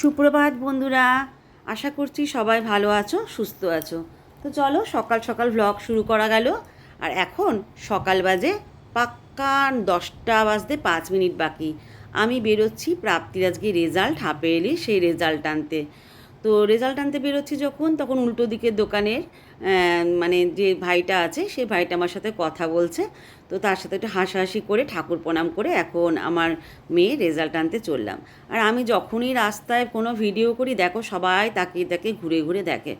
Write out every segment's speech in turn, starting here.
সুপ্রভাত বন্ধুরা, আশা করছি সবাই ভালো আছো, সুস্থ আছো। তো চলো সকাল সকাল ভ্লগ শুরু করা গেল। আর এখন সকাল বাজে পাক্কা দশটা বাজতে পাঁচ মিনিট বাকি। আমি বেরোচ্ছি প্রাপ্তির আজকে রেজাল্ট হাঁপে এলি সেই রেজাল্ট আনতে। তো রেজাল্ট আনতে বেরোচ্ছি যখন, তখন উল্টো দিকের দোকানের মানে যে ভাইটা আছে সেই ভাইটা আমার সাথে কথা বলছে। তো তার সাথে একটু হাসাহাসি করে ঠাকুর প্রণাম করে এখন আমার মেয়ে রেজাল্ট আনতে চললাম। আর আমি যখনই রাস্তায় কোনো ভিডিও করি, দেখো সবাই তাকিয়ে তাকিয়ে ঘুরে ঘুরে দেখে।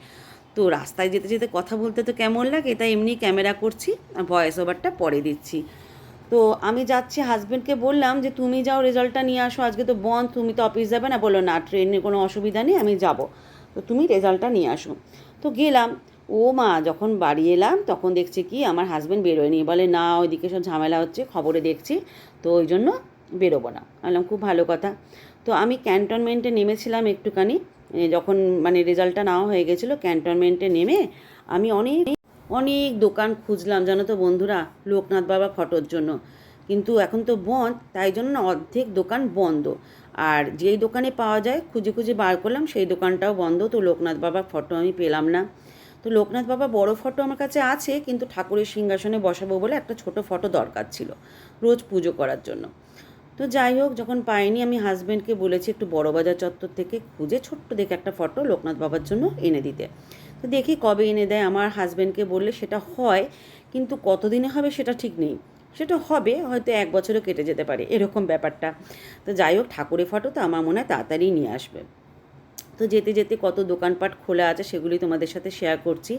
তো রাস্তায় যেতে যেতে কথা বলতে তো কেমন লাগে, তাই এমনি ক্যামেরা করছি আর ভয়েস ওভারটা পরে দিচ্ছি। তো আমি যাচ্ছি হাজব্যান্ডকে বললাম যে, তুমি যাও রেজাল্টটা নিয়ে আসো, আজকে তো বন্ধ, তুমি তো অফিস যাবে না। বলল, না ট্রেনে কোনো অসুবিধা নেই, আমি যাব। তো তুমি রেজাল্টটা নিয়ে আসো। তো গেলাম ও মা, যখন বাড়ি এলাম, তখন দেখছি কি, আমার হাজব্যান্ড বেরোয়নি। বলে, না, ওইদিকে সব ঝামেলা হচ্ছে, খবরে দেখছি, তো ওই জন্য বেরোবো না। বললাম, খুব ভালো কথা। তো আমি ক্যান্টনমেন্টে নেমেছিলাম একটুখানি। যখন মানে রেজাল্টটা নেওয়া হয়ে গেছিল ক্যান্টনমেন্টে নেমে আমি অনেক অনেক দোকান খুঁজলাম, জানো তো বন্ধুরা, লোকনাথ বাবার ফটোর জন্য। কিন্তু এখন তো বন্ধ, তাই জন্য অর্ধেক দোকান বন্ধ। আর যেই দোকানে পাওয়া যায়, খুঁজে খুঁজে বার করলাম, সেই দোকানটাও বন্ধ। তো লোকনাথ বাবার ফটো আমি পেলাম না। তো লোকনাথ বাবা বড় ফটো আমার কাছে আছে, কিন্তু ঠাকুরের সিংহাসনে বসাবো বলে একটা ছোট ফটো দরকার ছিল রোজ পুজো করার জন্য। তো যাই হোক, যখন পাইনি, আমি হাজব্যান্ডকে বলেছি একটু বড় বাজার চত্বর থেকে খুঁজে ছোট্ট দেখে একটা ফটো লোকনাথ বাবার জন্য এনে দিতে। তো দেখি কবে এনে দেয়, আমার হাজব্যান্ডকে বললে সেটা হয়, কিন্তু কতদিনে হবে সেটা ঠিক নেই। সেটা হবে, হয়তো এক বছরও কেটে যেতে পারে, এরকম ব্যাপারটা। তো যাই হোক, ঠাকুরের ফটো তো আমার মনে হয় তাড়াতাড়ি নিয়ে আসবে। তো যেতে যেতে কত দোকানপাট খোলা আছে সেগুলি তোমাদের সাথে শেয়ার করছি।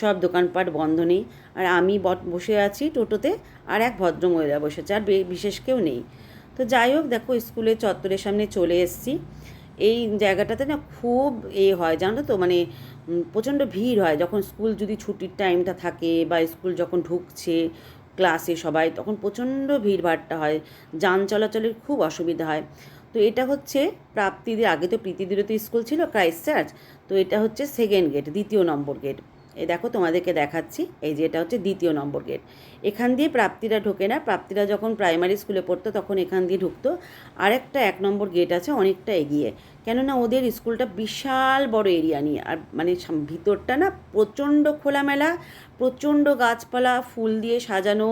সব দোকানপাট বন্ধ নেই। আর আমি বসে আছি টোটোতে আর এক ভদ্রমহিলা বসেছে, আর বিশেষ কেউ নেই। তো যাই হোক, দেখো স্কুলের চত্বরের সামনে চলে এসেছি। এই জায়গাটাতে না খুব এ হয়, জানো তো? মানে প্রচণ্ড ভিড় হয়। যখন স্কুল যদি ছুটির টাইমটা থাকে বা স্কুল যখন ঢুকছে ক্লাসে সবাই, তখন প্রচণ্ড ভিড়ভাড়টা হয়। যান চলাচলের খুব অসুবিধা হয়। তো এটা হচ্ছে প্রাপ্তিদের, আগে তো প্রীতিদিরও তো স্কুল ছিল ক্রাইস্ট চার্চ তো এটা হচ্ছে সেকেন্ড গেট দ্বিতীয় নম্বর গেট এই দেখো তোমাদেরকে দেখাচ্ছি, এই যে এটা হচ্ছে দ্বিতীয় নম্বর গেট এখান দিয়ে প্রাপ্তিরা ঢোকে না, প্রাপ্তিরা যখন প্রাইমারি স্কুলে পড়তো তখন এখান দিয়ে ঢুকতো। আরেকটা এক নম্বর গেট আছে, অনেকটা এগিয়ে। কেননা ওদের স্কুলটা বিশাল বড় এরিয়া নিয়ে, আর মানে ভিতরটা না প্রচণ্ড খোলামেলা প্রচণ্ড গাছপালা, ফুল দিয়ে সাজানো,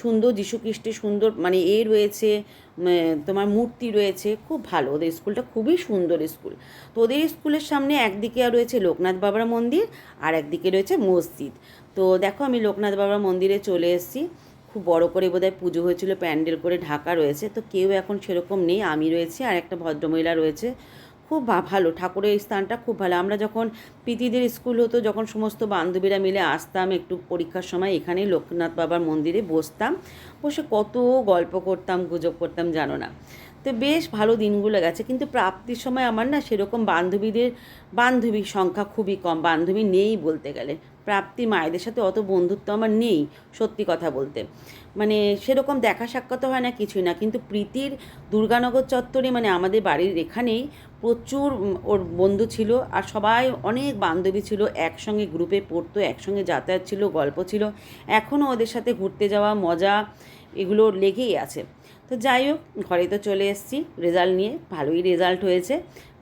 সুন্দর যীশুখ্রিস্টের সুন্দর মানে এ রয়েছে তোমার মূর্তি রয়েছে, খুব ভালো। ওদের স্কুলটা খুবই সুন্দর স্কুল। তো ওদের স্কুলের সামনে একদিকে রয়েছে লোকনাথ বাবার মন্দির, আর একদিকে রয়েছে মসজিদ। তো দেখো আমি লোকনাথ বাবার মন্দিরে চলে এসেছি। খুব বড় করে বোধহয় পুজো হয়েছিল, প্যান্ডেল করে ঢাকা রয়েছে। তো কেউ এখন সেরকম নেই, আমি রয়েছি, আর একটা ভদ্রমহিলা রয়েছে। খুব ভালো। ঠাকুরের স্থানটা খুব ভালো। আমরা যখন প্রীতিদের স্কুল হতো, যখন সমস্ত বান্ধবীরা মিলে আসতাম একটু পরীক্ষার সময় এখানে লোকনাথ বাবার মন্দিরে বসতাম। বসে কত গল্প করতাম, গুজব করতাম, জানো না। তো বেশ ভালো দিনগুলো গেছে। কিন্তু প্রাপ্তির সময় আমার না সেরকম বান্ধবীদের, বান্ধবীর সংখ্যা খুবই কম। বান্ধবী নেই বলতে গেলে। প্রাপ্তি মায়েদের সাথে অত বন্ধুত্ব আমার নেই, সত্যি কথা বলতে। মানে সেরকম দেখা সাক্ষাৎ হয় না, কিছুই না। কিন্তু প্রীতির দুর্গানগর চত্বরে মানে আমাদের বাড়ির এখানেই প্রচুর ওর বন্ধু ছিল আর সবাই অনেক বান্ধবী ছিল, একসঙ্গে গ্রুপে পড়তো, একসঙ্গে যাতায়াত ছিল, গল্প ছিল। এখনও ওদের সাথে ঘুরতে যাওয়া, মজা এগুলো লেগেই আছে। তো যাই হোক, ঘরে তো চলে এসেছি রেজাল্ট নিয়ে ভালোই রেজাল্ট হয়েছে।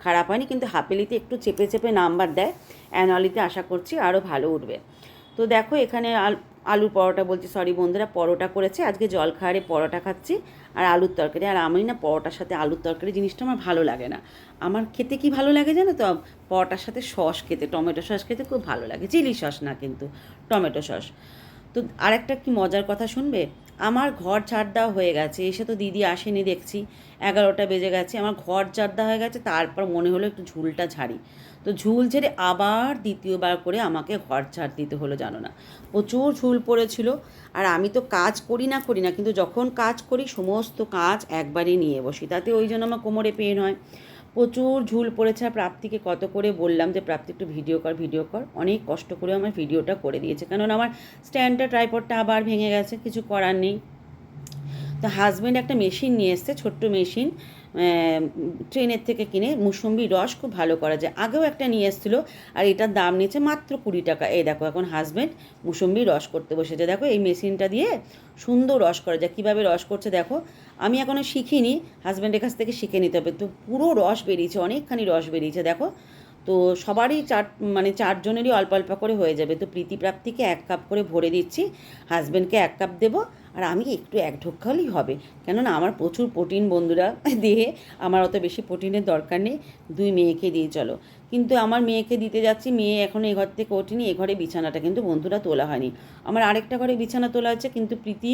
খারাপ হয়নি, কিন্তু হাফেলিতে একটু চেপে চেপে নাম্বার দেয়। অ্যানুয়ালিতে আশা করছি আরও ভালো উঠবে। তো দেখো এখানে আলুর পরোটা বলছি সরি বন্ধুরা, পরোটা করেছে। আজকে জল খাওয়ারে পরোটা খাচ্ছি আর আলুর তরকারি। আর আমি না পরোটার সাথে আলুর তরকারি জিনিসটা আমার ভালো লাগে না। আমার খেতে কি ভালো লাগে জানো তো? পরোটার সাথে সস খেতে, টমেটো সস খেতে খুব ভালো লাগে। চিলি সস না কিন্তু, টমেটো সস। তো আরেকটা কি মজার কথা শুনবে? আমার ঘর ঝাড় দেওয়া হয়ে গেছে। এসে তো দিদি আসেনি দেখছি। এগারোটা বেজে গেছে। আমার ঘর ঝাড় দেওয়া হয়ে গেছে। তারপর মনে হলো একটু ঝুলটা ঝাড়ি। তো ঝুল ঝেড়ে আবার দ্বিতীয়বার করে আমাকে ঘর ঝাড় দিতে হলো, জানো না। প্রচুর ঝুল পড়েছিল। আর আমি তো কাজ করি না করি না। কিন্তু যখন কাজ করি, সমস্ত কাজ একবারই নিয়ে বসি। তাতে ওই জন্য আমার কোমরে পেন হয়। প্রচুর ঝুল পড়েছে আর প্রাপ্তিকে কত করে বললাম যে, প্রাপ্তি, একটু ভিডিও কর ভিডিও কর। অনেক কষ্ট করে আমার ভিডিওটা করে দিয়েছে। কারণ আমার স্ট্যান্ডটা, ট্রাইপডটা আবার ভেঙে গেছে, কিছু করার নেই। তো হাজব্যান্ড একটা মেশিন নিয়ে এসছে, ছোট্ট মেশিন ট্রেনের থেকে কিনে মুসম্বি রস খুব ভালো করা যায়। আগেও একটা নিয়ে এসেছিল আর এটার দাম নিচ্ছে মাত্র কুড়ি টাকা। এই দেখো, এখন হাজব্যান্ড মুসম্বি রস করতে বসেছে। দেখো, এই মেশিনটা দিয়ে সুন্দর রস করা যায়। কীভাবে রস করছে দেখো, আমি এখনও শিখিনি হাজব্যান্ডের কাছ থেকে শিখে নিতে হবে। তো পুরো রস বেরিয়েছে, অনেকখানি রস বেরিয়েছে, দেখো। তো সবারই চার মানে চারজনেরই অল্প অল্প করে হয়ে যাবে। তো প্রীতিপ্রাপ্তিকে এক কাপ করে ভরে দিচ্ছি হাজব্যান্ডকে এক কাপ দেবো আর আমি একটু এক ঢোক খাওয়ালেই হবে? কেননা আমার প্রচুর প্রোটিন বন্ধুরা দেহে আমার অত বেশি প্রোটিনের দরকার নেই, দুই মেয়েকে দিয়ে চলো। কিন্তু আমার মেয়েকে দিতে যাচ্ছি, মেয়ে এখন এ ঘর থেকে ওঠেনি, এ ঘরে বিছানাটা কিন্তু বন্ধুরা তোলা হয়নি। আমার আরেকটা ঘরে বিছানা তোলা আছে কিন্তু প্রীতি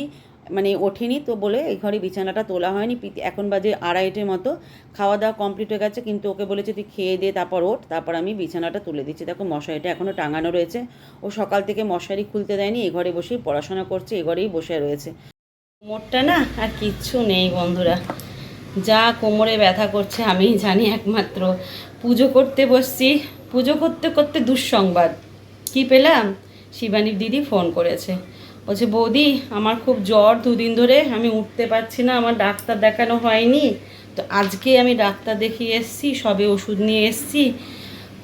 মানে ওঠেনি তো বলে এই ঘরে বিছানাটা তোলা হয়নি। এখন বাজে আড়াইটের মতো। খাওয়া দাওয়া কমপ্লিট হয়ে গেছে, কিন্তু ওকে বলেছে তুই খেয়ে দে, তারপর ওঠ, তারপর আমি বিছানাটা তুলে দিচ্ছি। দেখো মশারিটা এখনও টাঙানো রয়েছে। ও সকাল থেকে মশারি খুলতে দেয়নি, এ ঘরে বসেই পড়াশোনা করছে, এ ঘরেই বসে রয়েছে। কোমরটা না আর কিচ্ছু নেই বন্ধুরা। যা কোমরে ব্যথা করছে আমি জানি একমাত্র। পুজো করতে বসছি, পুজো করতে করতে দুঃসংবাদ। কি পেলাম? শিবানীর দিদি ফোন করেছে। বলছে, বৌদি, আমার খুব জ্বর, দুদিন ধরে আমি উঠতে পারছি না, আমার ডাক্তার দেখানো হয়নি। তো আজকে আমি ডাক্তার দেখিয়ে এসেছি, সবে ওষুধ নিয়ে এসেছি।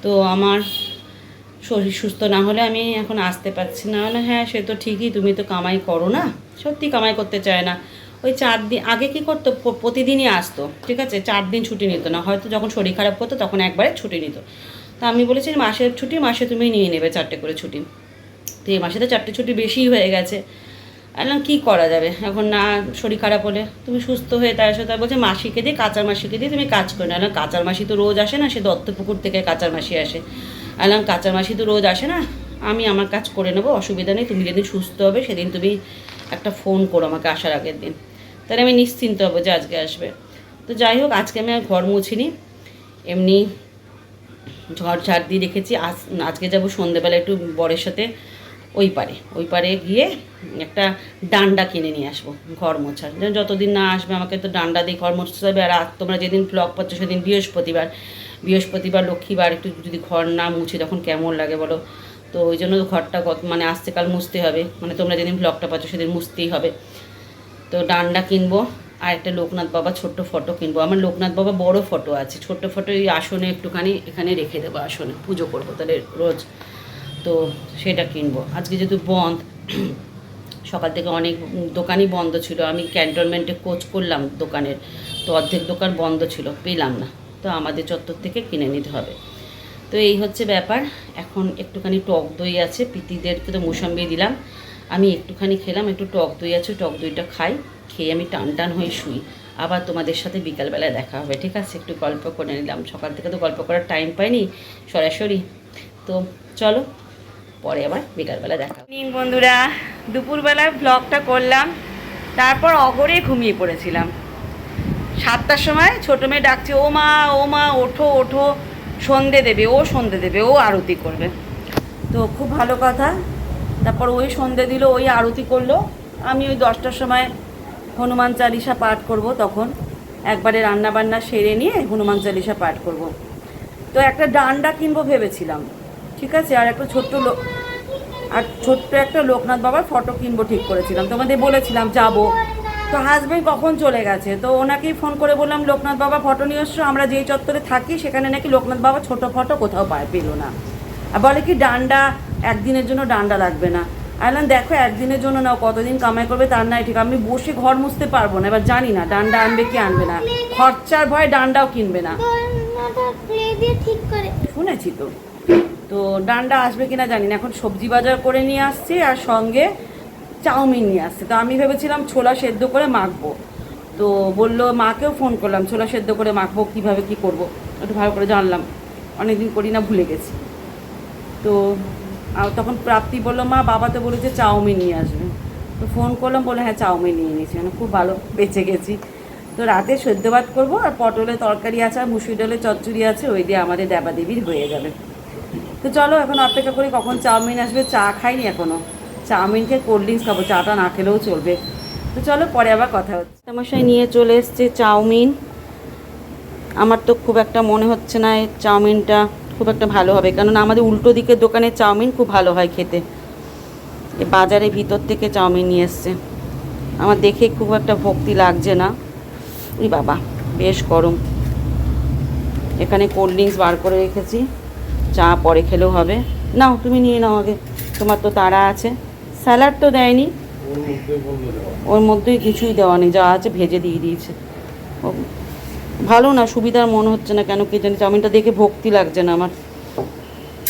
তো আমার শরীর সুস্থ না হলে আমি এখন আসতে পারছি না। মানে হ্যাঁ সে তো ঠিকই, তুমি তো কামাই করো না। সত্যি কামাই করতে চায় না। ওই চার দিন, আগে কি করতো? প্রতিদিনই আসতো, ঠিক আছে? চার দিন ছুটি নিত না। হয়তো যখন শরীর খারাপ করতো, তখন একবারে ছুটি নিত। তা আমি বলেছি, মাসের ছুটি, মাসে তুমি নিয়ে নেবে চারটে করে ছুটি। তো মাসে তো চারটে ছুটি বেশিই হয়ে গেছে। বললাম, কী করা যাবে? এখন না, শরীর খারাপ হলে তুমি সুস্থ হয়ে তার সাথে বলছে, মাসিকে দিয়ে কাঁচার মাসিকে দিয়ে তুমি কাজ করে না কাঁচার মাসি তো রোজ আসে না, সে দত্তপুকুর থেকে কাঁচার মাসি আসে। আলাম কাঁচার মাসি তো রোজ আসে না, আমি আমার কাজ করে নেব, অসুবিধা নেই, তুমি যেদিন সুস্থ হবে, সেদিন তুমি একটা ফোন করো আমাকে আসার আগের দিন। তাহলে আমি নিশ্চিন্ত হব যে আজকে আসবে। তো যাই হোক, আজকে আমি আর ঘর মুছিনি, এমনি ঝড় ঝাড় দিয়ে রেখেছি, আজ, আজকে যাব সন্ধেবেলা একটু বরের সাথে ওই পারে ওই পারে গিয়ে একটা ডান্ডা কিনে নিয়ে আসব, ঘর মোছার। যতদিন না আসবে আমাকে তো ডান্ডা দিয়ে ঘর মোছতে হবে, আর তোমরা যেদিন ব্লগ পাচ্ছ সেদিন বৃহস্পতিবার। বৃহস্পতিবার, লক্ষ্মীবার, একটু যদি ঘর না মুছি তখন কেমন লাগে বলো? তো ওই জন্য ঘরটা কত মানে আসতে কাল মুছতে হবে মানে তোমরা যেদিন ব্লগটা পাচ্ছ সেদিন মুছতেই হবে। তো ডান্ডা কিনবো, আর একটা লোকনাথ বাবা ছোট্ট ফটো কিনবো। আমার লোকনাথ বাবা বড় ফটো আছে, ছোট্ট ফটো এই আসনে একটুখানি এখানে রেখে দেবো আসনে, পুজো করব তাহলে রোজ। তো সেটা কিনবো। আজকে যেহেতু বন্ধ, সকাল থেকে অনেক দোকানই বন্ধ ছিল। আমি ক্যান্টনমেন্টে কোচ করলাম দোকানের, তো অর্ধেক দোকান বন্ধ ছিল, পেলাম না। তো আমাদের চত্বর থেকে কিনে নিতে হবে। তো এই হচ্ছে ব্যাপার। এখন একটুখানি টক দই আছে, পিতিদেরকে তো মুসাম্বি দিলাম। আমি একটুখানি খেলাম, একটু টক দই আছে, টক দইটা খাই, খেয়ে আমি টান টান হয়ে শুই। আবার তোমাদের সাথে বিকালবেলায় দেখা হবে, ঠিক আছে? একটু গল্প করে নিলাম। সকাল থেকে তো গল্প করার টাইম পাইনি, সরাসরি। তো চলো পরে আবার বিকালবেলা দেখা বন্ধুরা দুপুরবেলায় ব্লগটা করলাম, তারপর অগরে ঘুমিয়ে পড়েছিলাম। সাতটার সময় ছোটো মেয়ে ডাকছে, ও মা ও মা, ওঠো ওঠো, সন্ধে দেবে, ও সন্ধে দেবে, ও আরতি করবে। তো খুব ভালো কথা, তারপর ওই সন্ধে দিল, ওই আরতি করল। আমি ওই দশটার সময় হনুমান চালিসা পাঠ করব তখন। একবারে রান্না বান্না সেরে নিয়ে হনুমান চালিসা পাঠ করব। তো একটা ডান্ডা কিনবো ভেবেছিলাম। ঠিক আছে আর একটা ছোট্ট লোক আর ছোট্ট একটা লোকনাথ বাবার ফটো কিনবো ঠিক করেছিলাম তোমাদের বলেছিলাম যাব তো হাজবেন্ড কখন চলে গেছে তো ওনাকেই ফোন করে বললাম লোকনাথ বাবা ফটো নিয়ে এসছো আমরা যেই চত্বরে থাকি সেখানে নাকি লোকনাথ বাবা ছোট ফটো কোথাও পায় পেল না আর বলে কি ডান্ডা একদিনের জন্য ডান্ডা লাগবে না আইলাম দেখো একদিনের জন্য নাও কতদিন কামাই করবে তার নাই ঠিক আমি বসে ঘর মুছতে পারব না এবার জানি না ডান্ডা আনবে কি আনবে না খরচার ভয়ে ডান্ডাও কিনবে না শুনেছি তো তো ডান্ডা আসবে কিনা জানি না। এখন সবজি বাজার করে নিয়ে আসছি আর সঙ্গে চাউমিন নিয়ে আসছে। তো আমি ভেবেছিলাম ছোলা সেদ্ধ করে মাখবো। তো বলল মাকেও ফোন করলাম, ছোলা সেদ্ধ করে মাখবো, কীভাবে কি করব? একটু ভালো করে জানলাম। অনেকদিন করি না, ভুলে গেছি। তো তখন প্রাপ্তি বলল, মা, বাবা তো বলেছে চাউমিন নিয়ে আসবে। তো ফোন করলাম বলে হ্যাঁ চাউমিন নিয়ে নিয়েছি মানে খুব ভালো, বেঁচে গেছি। তো রাতে সদ্য ভাত করব আর পটলের তরকারি আছে, আর মুসুর ডালের চচ্চড়ি আছে, ওই দিয়ে আমাদের দেবাদেবীর হয়ে যাবে। তো চলো এখন অপেক্ষা করি কখন চাউমিন আসবে। চা খাইনি এখনও চাউমিন খেয়ে কোল্ড ড্রিঙ্কস খাব, চাটা না খেলেও চলবে। তো চলো পরে আবার কথা হচ্ছে। মশাই নিয়ে চলে এসছে চাউমিন। আমার তো খুব একটা মনে হচ্ছে না এই চাউমিনটা খুব একটা ভালো হবে। কেননা আমাদের উল্টো দিকের দোকানের চাউমিন খুব ভালো হয় খেতে। এ বাজারের ভিতর থেকে চাউমিন নিয়ে এসছে। আমার দেখে খুব একটা ভক্তি লাগছে না। ওই বাবা, বেশ গরম। এখানে কোল্ড ড্রিঙ্কস বার করে রেখেছি। চা পরে খেলেও হবে। নাও, তুমি নিয়ে নাও আগে। তোমার তো তাড়া আছে। স্যালাড তো দেয়নি। ওর মধ্যেই কিছুই দেওয়া নেই। যা আছে ভেজে দিয়ে দিয়েছে। ভালো না, সুবিধার মনে হচ্ছে না কেন কি জানি। চাউমিনটা দেখে ভক্তি লাগছে না আমার।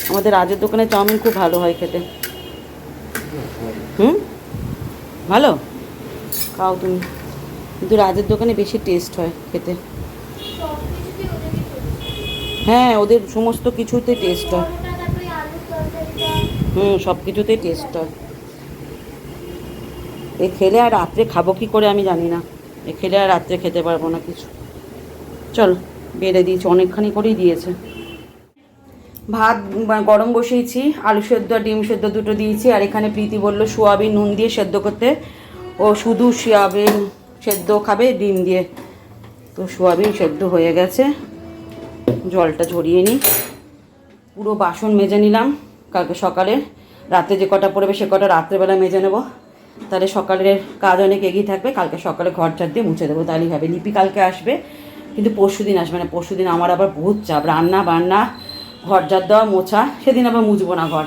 আমাদের রাজের দোকানে চাউমিন খুব ভালো হয় খেতে। হুম? ভালো? খাও তুমি। কিন্তু রাজের দোকানে বেশি টেস্ট হয় খেতে। হ্যাঁ ওদের সমস্ত কিছুতে টেস্ট হয়। হুম সব কিছুতেই টেস্ট হয়। এ খেলে আর রাত্রে খাব কি করে আমি জানি না। এ খেলে আর রাত্রে খেতে পারব না কিছু। চল, বেড়ে দিয়েছি, অনেকখানি করেই দিয়েছে। ভাত গরম বসিয়েছি, আলু সেদ্ধ আর ডিম সেদ্ধ দুটো দিয়েছি, আর এখানে প্রীতি বলল সোয়াবিন, নুন দিয়ে সেদ্ধ করতে। ও শুধু সোয়াবিন সেদ্ধ খাবে, ডিম দিয়ে। তো সোয়াবিন সেদ্ধ হয়ে গেছে। জলটা ঝরিয়ে নিই। পুরো বাসন মেজে নিলাম কালকে সকালে। রাতে যে কটা পড়বে সে কটা রাত্রেবেলা মেজে নেব। তাহলে সকালের কাজ অনেক এগিয়ে থাকবে। কালকে সকালে ঘর ঝাড় দিয়ে মুছে দেবো। তাহলেই হবে। লিপি কালকে আসবে, কিন্তু পরশু দিন আসবে না। পরশু দিন আমার আবার বহুত চাপ। রান্না বান্না, ঘর ঝাড় দেওয়া, মোছা, সেদিন আবার মুছবো না ঘর।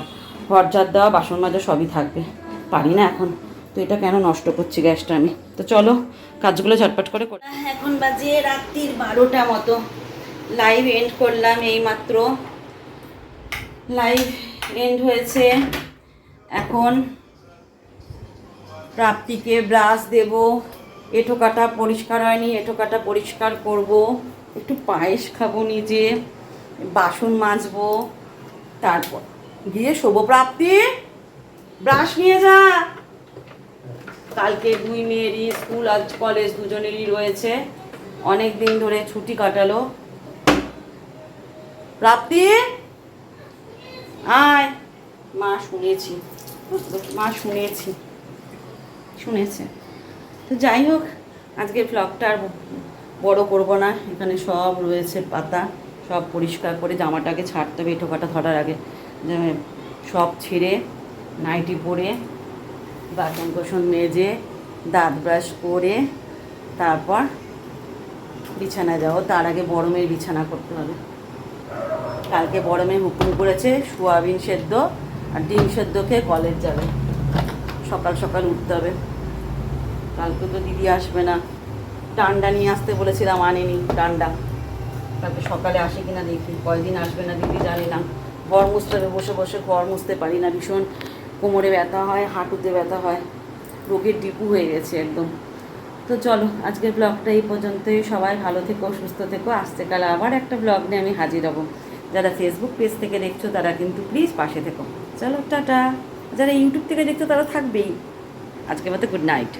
ঘর ঝাড় দেওয়া, বাসন মাজা সবই থাকবে। পারি না এখন। তো এটা কেন নষ্ট করছি গ্যাসটা আমি? তো চলো কাজগুলো ঝটপট করে এখন বাজে রাত্রির বারোটা মতো। লাইভ এন্ড করলাম এই মাত্র লাইভ এন্ড হয়েছে। এখন প্রাপ্তিকে ব্রাশ দেব। এঁটো কাটা পরিষ্কার হয়নি এঁটো কাটা পরিষ্কার করব। একটু পায়েস খাব নিজে, বাসন মাজবো। তারপর গিয়ে শোবো প্রাপ্তি। ব্রাশ নিয়ে যা। কালকে দুই মেয়েরই স্কুল, আজ কলেজ, দুজনেরই রয়েছে। অনেক দিন ধরে ছুটি কাটালো। প্রাপ্তি আয়। মা শুনেছি। মা শুনেছি। শুনেছে। তো যাই হোক, আজকের ব্লগটা আর বড় করব না। এখানে সব রয়েছে পাতা, সব পরিষ্কার করে জামাটাকে ছাড়তে হবে ঠোকাটা ধরার আগে। সব ছিঁড়ে, নাইটি পরে, বাসন কোসন মেজে, দাঁত ব্রাশ করে, তারপর বিছানা যাও তার আগে বড় মেয়ের বিছানা করতে হবে। কালকে বড় মেয়ে হুকুম করেছে সোয়াবিন সেদ্ধ আর ডিম সেদ্ধ খেয়ে কলেজ যাবে। সকাল সকাল উঠতে হবে। কালকে তো দিদি আসবে না। ডান্ডা নিয়ে আসতে বলেছিলাম, আনেনি ডান্ডা। কালকে সকালে আসে কিনা দেখি, কয়দিন আসবে না দিদি জানি না। ঘর মুছতে হবে বসে বসে ঘর মুছতে পারি না ভীষণ। কোমরে ব্যথা হয়, হাঁটুতে ব্যথা হয়। রোগের ডিপু হয়ে গেছে একদম। তো চলো, আজকের ব্লগটা এই পর্যন্তই। সবাই ভালো থেকো, সুস্থ থেকো। আসতে কাল আবার একটা ব্লগ নিয়ে আমি হাজির হব। যারা ফেসবুক পেজ থেকে দেখছ, তারা কিন্তু প্লিজ পাশে থেকো। চলো, টাটা। যারা ইউটিউব থেকে দেখছ, তারা থাকবেই। আজকে মতো গুড নাইট